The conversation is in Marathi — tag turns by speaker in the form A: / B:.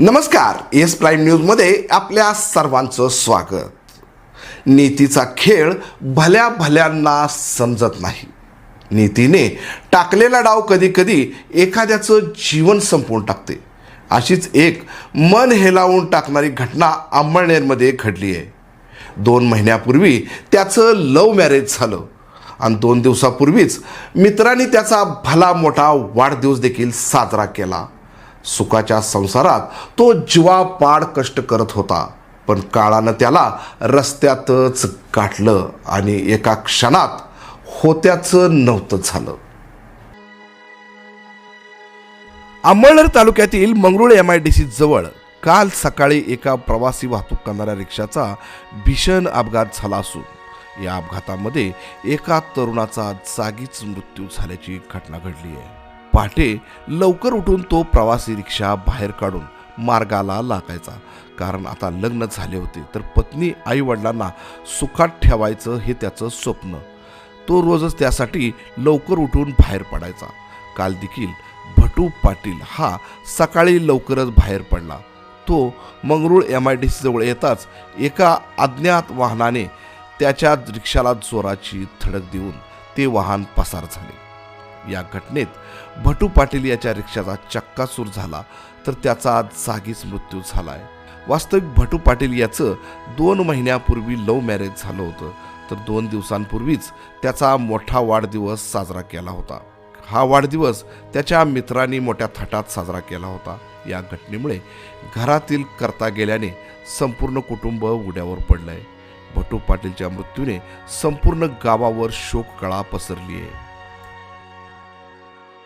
A: नमस्कार एस प्राईम न्यूजमध्ये आपल्या सर्वांचं स्वागत. नीतीचा खेळ भल्या भल्यांना समजत नाही. नीतीने टाकलेला डाव कधी कधी एखाद्याचं जीवन संपवून टाकते. अशीच एक मन हेलावून टाकणारी घटना अंमळनेरमध्ये घडली आहे. दोन महिन्यापूर्वी त्याचं लव्ह मॅरेज झालं आणि दोन दिवसापूर्वीच मित्रांनी त्याचा भला मोठा वाढदिवस देखील साजरा केला. सुखाच्या संसारात तो जीवापाड कष्ट करत होता. पण काळानं त्याला रस्त्यातच गाठलं आणि एका क्षणात होत्याचं नव्हतं झालं. अंमळनेर तालुक्यातील Mangrul M I D C जवळ काल सकाळी एका प्रवासी वाहतूक करणाऱ्या रिक्षाचा भीषण अपघात झाला असून या अपघातामध्ये एका तरुणाचा जागीच मृत्यू झाल्याची घटना घडली आहे. पहाटे लवकर उठून तो प्रवासी रिक्षा बाहेर काढून मार्गाला लागायचा. कारण आता लग्न झाले होते तर पत्नी आई वडिलांना सुखात ठेवायचं हे त्याचं स्वप्न. तो रोजच त्यासाठी लवकर उठून बाहेर पडायचा. काल देखील भटू पाटील हा सकाळी लवकरच बाहेर पडला. तो Mangrul M I D C जवळ येताच एका अज्ञात वाहनाने त्याच्या रिक्षाला जोराची धडक देऊन ते वाहन पसार झाले. या घटनेत भटू पाटील याच्या रिक्षाचा चक्कासूर झाला तर त्याचा आज जागीच मृत्यू झालाय. वास्तविक भटू पाटील याचं दोन महिन्यापूर्वी लव्ह मॅरेज झालं होतं तर दोन दिवसांपूर्वीच त्याचा मोठा वाढदिवस साजरा केला होता. हा वाढदिवस त्याच्या मित्रांनी मोठ्या थटात साजरा केला होता. या घटनेमुळे घरातील करता गेल्याने संपूर्ण कुटुंब उड्यावर पडलंय. भटू पाटीलच्या मृत्यूने संपूर्ण गावावर शोककळा पसरली आहे